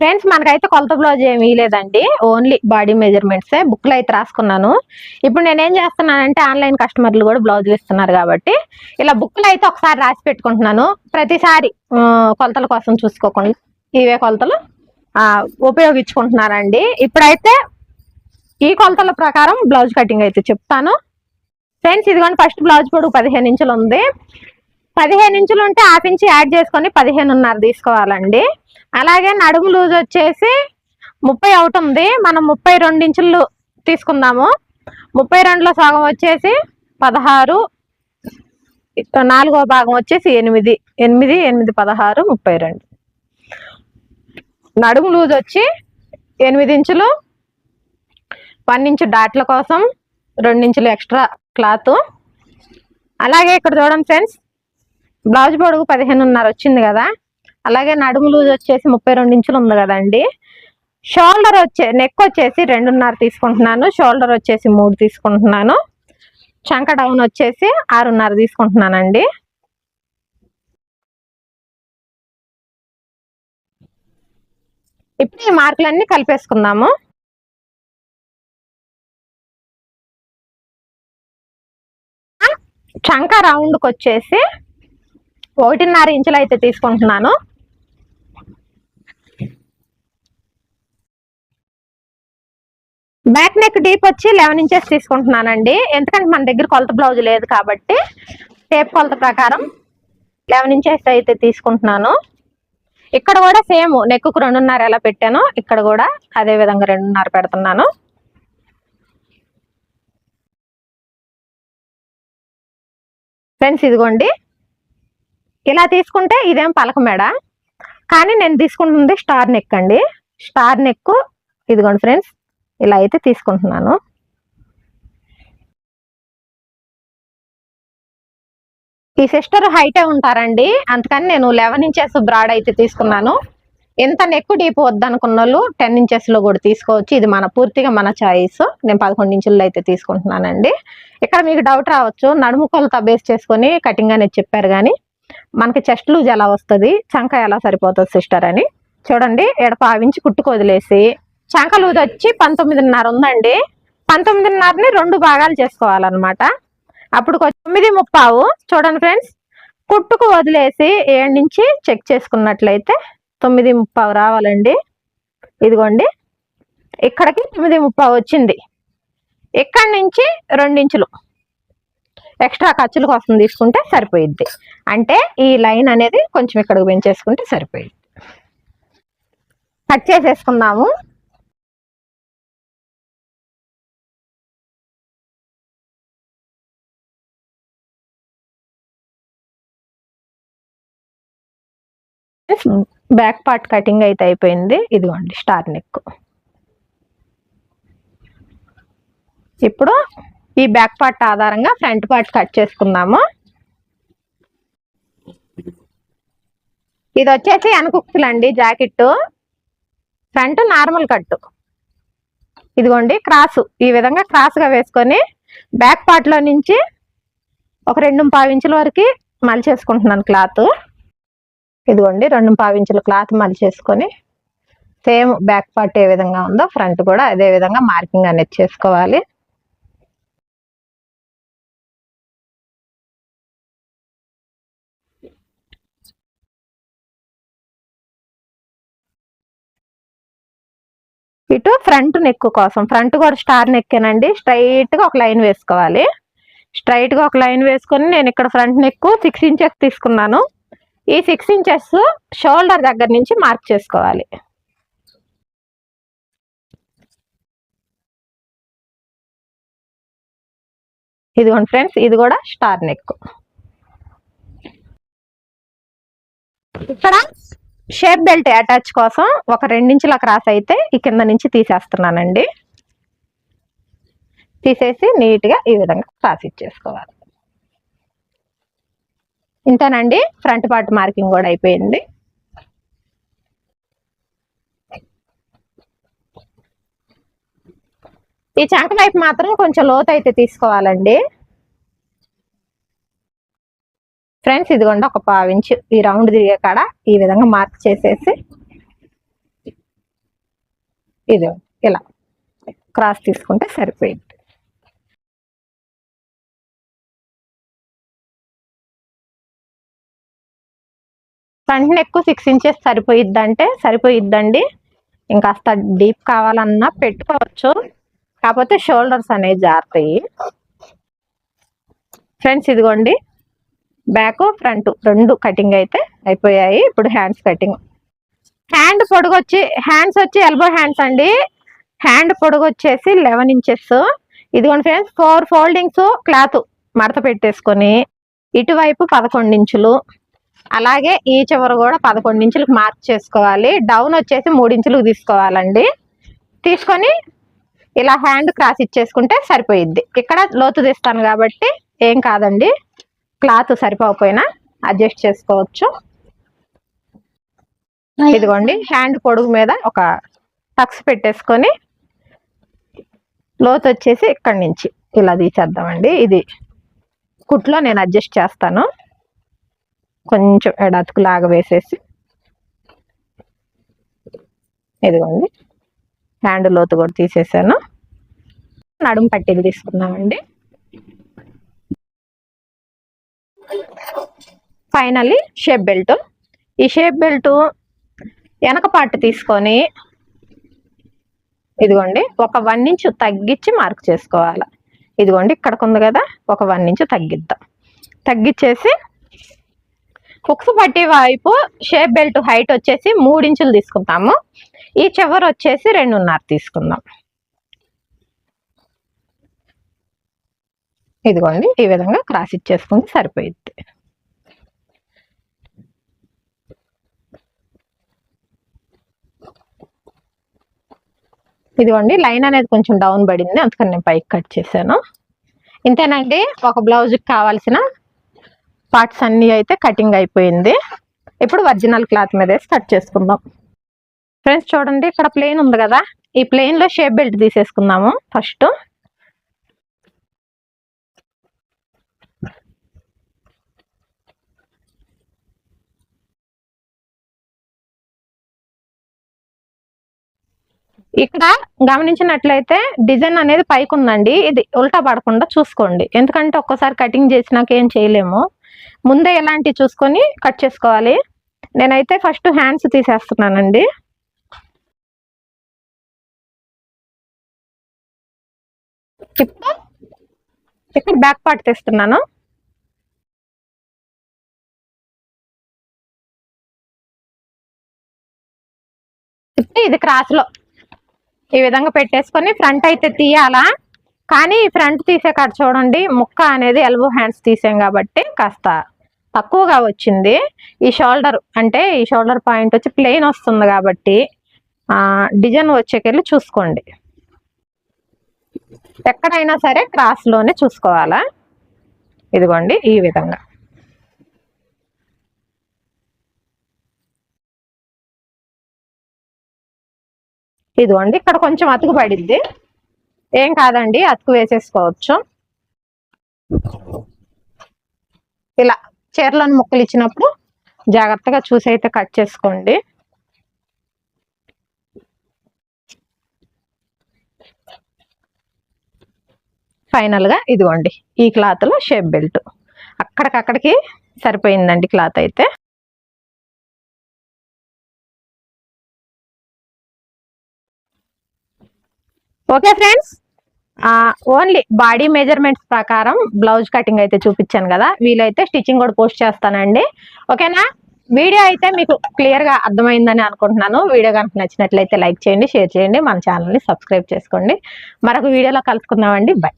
Friends మనకైతే కొలత blouse ఏమీ లేదండి ఓన్లీ బాడీ మెజర్మెంట్సే బుక్లో అయితే రాసుకున్నాను. ఇప్పుడు నేనేం చేస్తున్నానంటే ఆన్లైన్ కస్టమర్లు కూడా బ్లౌజులు ఇస్తున్నారు కాబట్టి ఇలా బుక్లు అయితే ఒకసారి రాసి పెట్టుకుంటున్నాను. ప్రతిసారి కొలతల కోసం చూసుకోకుండా ఇవే కొలతలు ఉపయోగించుకుంటున్నారండి. ఇప్పుడైతే ఈ కొలతల ప్రకారం బ్లౌజ్ కటింగ్ అయితే చెప్తాను. ఫ్రెండ్స్ ఇదిగోండి ఫస్ట్ బ్లౌజ్ పొడుగు పదిహేను ఇంచులు ఉంది. పదిహేను ఇంచులు ఉంటే హాఫ్ ఇంచ్ యాడ్ చేసుకొని పదిహేనున్నర తీసుకోవాలండి. అలాగే నడుము లూజ్ వచ్చేసి ముప్పై అవుతుంది. ఉంది మనం ముప్పై రెండు ఇంచులు తీసుకుందాము. ముప్పై రెండులో సగం వచ్చేసి పదహారు నాలుగో భాగం వచ్చేసి ఎనిమిది. ఎనిమిది ఎనిమిది పదహారు ముప్పై రెండు. నడుము లూజ్ వచ్చి ఎనిమిది ఇంచులు వన్ ఇంచు డాట్ల కోసం రెండు ఇంచులు ఎక్స్ట్రా క్లాత్. అలాగే ఇక్కడ చూడండి ఫ్రెండ్స్ బ్లౌజ్ పొడుగు పదిహేనున్నర వచ్చింది కదా. అలాగే నడుము లూజ్ వచ్చేసి ముప్పై రెండు ఇంచులు ఉంది కదండి. షోల్డర్ వచ్చే నెక్ వచ్చేసి రెండున్నర తీసుకుంటున్నాను షోల్డర్ వచ్చేసి మూడు తీసుకుంటున్నాను చంక డౌన్ వచ్చేసి ఆరున్నర తీసుకుంటున్నానండి. ఇప్పుడు ఈ మార్కులన్నీ కలిపేసుకుందాము. చంక రౌండ్కి వచ్చేసి ఒకటిన్నర ఇంచులు అయితే తీసుకుంటున్నాను. బ్యాక్ నెక్ డీప్ వచ్చి లెవెన్ ఇంచెస్ తీసుకుంటున్నానండి. ఎందుకంటే మన దగ్గర కొలత బ్లౌజ్ లేదు కాబట్టి టేప్ కొలత ప్రకారం లెవెన్ ఇంచెస్ అయితే తీసుకుంటున్నాను. ఇక్కడ కూడా సేమ్ నెక్కు రెండున్నర ఎలా పెట్టానో ఇక్కడ కూడా అదే విధంగా రెండున్నర పెడుతున్నాను. ఫ్రెండ్స్ ఇదిగోండి. ఇలా తీసుకుంటే ఇదేం పలక మేడ. కానీ నేను తీసుకుంటుంది స్టార్ నెక్ అండి. స్టార్ నెక్ ఇదిగోండి ఫ్రెండ్స్ ఇలా అయితే తీసుకుంటున్నాను. ఈ సిస్టర్ హైటే ఉంటారండి. అందుకని నేను లెవెన్ ఇంచెస్ బ్రాడ్ అయితే తీసుకున్నాను. ఎంత నెక్కు డీప్ వద్దనుకున్న వాళ్ళు టెన్ ఇంచెస్లో కూడా తీసుకోవచ్చు. ఇది మన పూర్తిగా మన చాయిస్. నేను పదకొండు ఇంచుల్లో అయితే తీసుకుంటున్నానండి. ఇక్కడ మీకు డౌట్ రావచ్చు. నడుము కొలత బేస్ చేసుకొని కటింగ్ అనేది చెప్పారు కానీ మనకి చెస్ట్ లూజ్ ఎలా వస్తుంది? చంక ఎలా సరిపోతుంది సిస్టర్ అని? చూడండి. ఎడప ఆవించి కుట్టుకు వదిలేసి వచ్చి పంతొమ్మిదిన్నర ఉందండి. పంతొమ్మిదిన్నరని రెండు భాగాలు చేసుకోవాలన్నమాట. అప్పుడు తొమ్మిది ముప్పావు. చూడండి ఫ్రెండ్స్ కుట్టుకు వదిలేసి ఏడు నుంచి చెక్ చేసుకున్నట్లయితే తొమ్మిది ముప్పావు రావాలండి. ఇదిగోండి ఇక్కడికి తొమ్మిది ముప్పావు వచ్చింది. ఇక్కడి నుంచి రెండించులు. ఎక్స్ట్రా ఖర్చుల కోసం తీసుకుంటే సరిపోయిద్ది. అంటే ఈ లైన్ అనేది కొంచెం ఇక్కడికి పెంచేసుకుంటే సరిపోయిద్ది. కట్ చేసేసుకుందాము. బ్యాక్ పార్ట్ కటింగ్ అయితే అయిపోయింది. ఇదిగోండి స్టార్ నెక్. ఇప్పుడు ఈ బ్యాక్ పార్ట్ ఆధారంగా ఫ్రంట్ పార్ట్ కట్ చేసుకుందాము. ఇది వచ్చేసి అనుకుక్తులు అండి జాకెట్ ఫ్రంట్ నార్మల్ కట్టు. ఇదిగోండి క్రాస్. ఈ విధంగా క్రాస్గా వేసుకొని బ్యాక్ పార్ట్లో నుంచి ఒక రెండు పావు ఇంచుల వరకు మలిచేసుకుంటున్నాను క్లాత్. ఇదిగోండి రెండు పావు ఇంచుల క్లాత్ మలిచేసుకొని సేమ్ బ్యాక్ పార్ట్ ఏ విధంగా ఉందో ఫ్రంట్ కూడా అదే విధంగా మార్కింగ్ అనేది చేసుకోవాలి. ఇటు ఫ్రంట్ నెక్ కోసం ఫ్రంట్ కూడా స్టార్ నెక్కేనండి. స్ట్రైట్ ఒక లైన్ వేసుకోవాలి. స్ట్రైట్గా ఒక లైన్ వేసుకొని నేను ఇక్కడ ఫ్రంట్ నెక్ సిక్స్ ఇంచెస్ తీసుకున్నాను. ఈ సిక్స్ ఇంచెస్ షోల్డర్ దగ్గర నుంచి మార్క్ చేసుకోవాలి. ఇదిగోండి ఫ్రెండ్స్ ఇది కూడా స్టార్ నెక్ ఇక్కడ షేప్ బెల్ట్ అటాచ్ కోసం ఒక రెండించుల క్రాస్ అయితే ఈ కింద నుంచి తీసేస్తున్నానండి. తీసేసి నీట్గా ఈ విధంగా క్రాస్ ఇచ్చేసుకోవాలి ఇంతేనండి ఫ్రంట్ పార్ట్ మార్కింగ్ కూడా అయిపోయింది. ఈ చంక వైపు మాత్రం కొంచెం లోతు అయితే తీసుకోవాలండి. ఫ్రెండ్స్ ఇదిగోండి ఒక పావించు ఈ రౌండ్ తిరిగే కాడ ఈ విధంగా మార్క్ చేసేసి ఇది ఇలా క్రాస్ తీసుకుంటే సరిపోయింది. ఫ్రంట్ నెక్ సిక్స్ ఇంచెస్ సరిపోయిద్దంటే సరిపోయిద్దండి. ఇంకాస్త డీప్ కావాలన్నా పెట్టుకోవచ్చు. కాకపోతే షోల్డర్స్ అనేవి జారుతాయి ఫ్రెండ్స్ ఇదిగోండి. బ్యాక్ ఫ్రంట్ రెండు కటింగ్ అయితే అయిపోయాయి. ఇప్పుడు హ్యాండ్స్ కటింగ్ హ్యాండ్ పొడుగు వచ్చి హ్యాండ్స్ వచ్చి ఎల్బో హ్యాండ్స్ అండి. హ్యాండ్ పొడుగు వచ్చేసి లెవెన్ ఇంచెస్ ఇదిగోండి ఫ్రెండ్స్ ఫోర్ ఫోల్డింగ్స్ క్లాత్ మడత పెట్టేసుకొని ఇటువైపు పదకొండు ఇంచులు అలాగే ఈ చివర కూడా పదకొండు ఇంచులకు మార్క్ చేసుకోవాలి. డౌన్ వచ్చేసి మూడు ఇంచులకు తీసుకోవాలండి. తీసుకొని ఇలా హ్యాండ్ క్రాస్ ఇచ్చేసుకుంటే సరిపోయిద్ది. ఇక్కడ లోతు తీస్తాను కాబట్టి ఏం కాదండి. క్లాత్ సరిపోకపోయినా అడ్జస్ట్ చేసుకోవచ్చు. ఇదిగోండి హ్యాండ్ పొడుగు మీద ఒక టక్స్ పెట్టేసుకొని లోతు వచ్చేసి ఇక్కడి నుంచి ఇలా తీసేద్దామండి. ఇది కుట్లో నేను అడ్జస్ట్ చేస్తాను. కొంచెం ఎడతుకు లాగా వేసేసి ఇదిగోండి. హ్యాండ్ లోతు కూడా తీసేసాను. నడుము పట్టీలు తీసుకుందామండి. Finally shape belt. ఈ షేప్ బెల్ట్ వెనక పార్ట్ తీసుకొని ఇదిగోండి ఒక వన్ ఇంచ్ తగ్గించి మార్క్ చేసుకోవాలి. ఇదిగోండి ఇక్కడికి ఉంది కదా ఒక వన్ ఇంచ్ తగ్గిద్దాం. తగ్గించేసి హుక్స్ పట్టి వైపు షేప్ బెల్ట్ హైట్ వచ్చేసి మూడు ఇంచులు తీసుకుంటాము. ఈ చివరి వచ్చేసి రెండున్నర తీసుకుందాం. ఇదిగోండి ఈ విధంగా క్రాస్ ఇచ్చేసుకుంటే సరిపోయిద్ది. ఇదిగోండి లైన్ అనేది కొంచెం డౌన్ పడింది అందుకని నేను పైకి కట్ చేశాను. ఇంతేనండి ఒక బ్లౌజ్కి కావాల్సిన పార్ట్స్ అన్నీ అయితే కటింగ్ అయిపోయింది. ఇప్పుడు ఒరిజినల్ క్లాత్ మీద వేసి కట్ చేసుకుందాం. ఫ్రెండ్స్ చూడండి ఇక్కడ ప్లేన్ ఉంది కదా? ఈ ప్లేన్లో షేప్ బెల్ట్ తీసేసుకుందాము ఫస్ట్. ఇక్కడ గమనించినట్లయితే డిజైన్ అనేది పైకి ఉందండి ఇది ఉల్టా పడకుండా చూసుకోండి. ఎందుకంటే ఒక్కసారి కటింగ్ చేసినాక ఏం చేయలేము. ముందే ఎలాంటి చూసుకొని కట్ చేసుకోవాలి. నేనైతే ఫస్ట్ హ్యాండ్స్ తీసేస్తున్నానండి. ఇక్కడ బ్యాక్ పార్ట్ తీస్తున్నాను. ఇది క్రాస్లో ఈ విధంగా పెట్టేసుకొని ఫ్రంట్ అయితే తీయాలా? కానీ ఫ్రంట్ తీసే కాడ చూడండి ముక్క అనేది ఎల్బో హ్యాండ్స్ తీసాం కాబట్టి కాస్త తక్కువగా వచ్చింది. ఈ షోల్డర్ అంటే ఈ షోల్డర్ పాయింట్ వచ్చి ప్లెయిన్ వస్తుంది కాబట్టి డిజైన్ వచ్చేకెళ్ళి చూసుకోండి. ఎక్కడైనా సరే క్రాస్లోనే చూసుకోవాలా? ఇదిగోండి ఈ విధంగా. ఇదిగోండి ఇక్కడ కొంచెం అతుకు పడిద్ది ఏం కాదండి అతుకు వేసేసుకోవచ్చు. ఇలా చీరలను ముక్కలు ఇచ్చినప్పుడు జాగ్రత్తగా చూసి అయితే కట్ చేసుకోండి. ఫైనల్గా ఇదిగోండి ఈ క్లాత్లో షేప్ బెల్ట్ అక్కడికక్కడికి సరిపోయిందండి క్లాత్ అయితే. Okay friends only body measurements ప్రకారం బ్లౌజ్ కటింగ్ అయితే చూపించాను కదా. వీలైతే స్టిచ్చింగ్ కూడా పోస్ట్ చేస్తానండి. ఓకేనా వీడియో అయితే మీకు క్లియర్గా అర్థమైందని అనుకుంటున్నాను. వీడియో కనుక నచ్చినట్లయితే లైక్ చేయండి షేర్ చేయండి మన ఛానల్ని సబ్స్క్రైబ్ చేసుకోండి. మరొక వీడియోలో కలుసుకుందామండి. బై